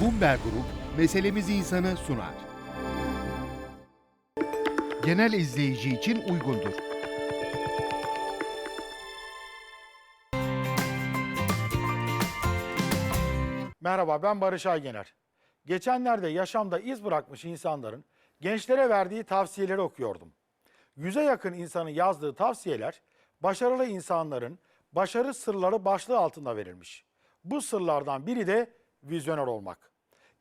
Bumber Grup meselemizi insanı sunar. Genel izleyici için uygundur. Merhaba ben Barış Aygener. Geçenlerde yaşamda iz bırakmış insanların gençlere verdiği tavsiyeleri okuyordum. Yüze yakın insanın yazdığı tavsiyeler başarılı insanların başarı sırları başlığı altında verilmiş. Bu sırlardan biri de vizyoner olmak.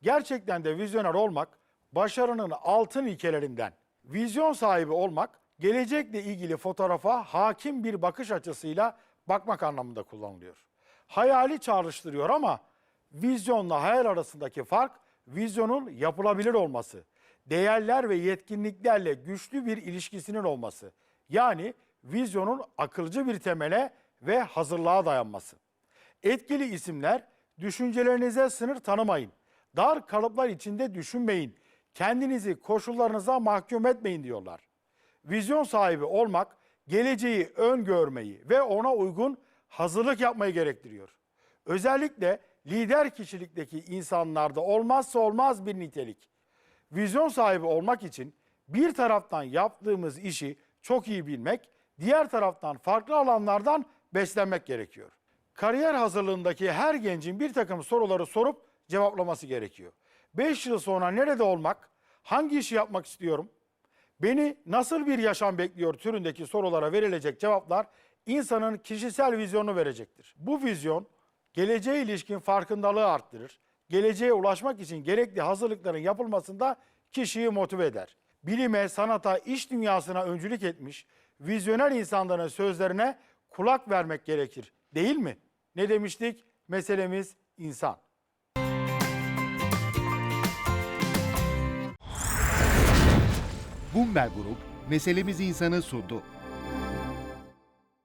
Gerçekten de vizyoner olmak başarının altın ilkelerinden. Vizyon sahibi olmak gelecekle ilgili fotoğrafa hakim bir bakış açısıyla bakmak anlamında kullanılıyor. Hayali çağrıştırıyor ama vizyonla hayal arasındaki fark vizyonun yapılabilir olması, değerler ve yetkinliklerle güçlü bir ilişkisinin olması. Yani vizyonun akılcı bir temele ve hazırlığa dayanması. Etkili isimler düşüncelerinize sınır tanımayın. Dar kalıplar içinde düşünmeyin. Kendinizi koşullarınıza mahkum etmeyin diyorlar. Vizyon sahibi olmak geleceği öngörmeyi ve ona uygun hazırlık yapmayı gerektiriyor. Özellikle lider kişilikteki insanlarda olmazsa olmaz bir nitelik. Vizyon sahibi olmak için bir taraftan yaptığımız işi çok iyi bilmek, diğer taraftan farklı alanlardan beslenmek gerekiyor. Kariyer hazırlığındaki her gencin bir takım soruları sorup cevaplaması gerekiyor. 5 yıl sonra nerede olmak, hangi işi yapmak istiyorum, Beni nasıl bir yaşam bekliyor türündeki sorulara verilecek cevaplar insanın kişisel vizyonunu verecektir. Bu vizyon geleceğe ilişkin farkındalığı arttırır. Geleceğe ulaşmak için gerekli hazırlıkların yapılmasında kişiyi motive eder. Bilime, sanata, iş dünyasına öncülük etmiş vizyoner insanların sözlerine kulak vermek gerekir. Değil mi? Ne demiştik? Meselemiz insan. Bumber Grup meselemizi insanı sundu.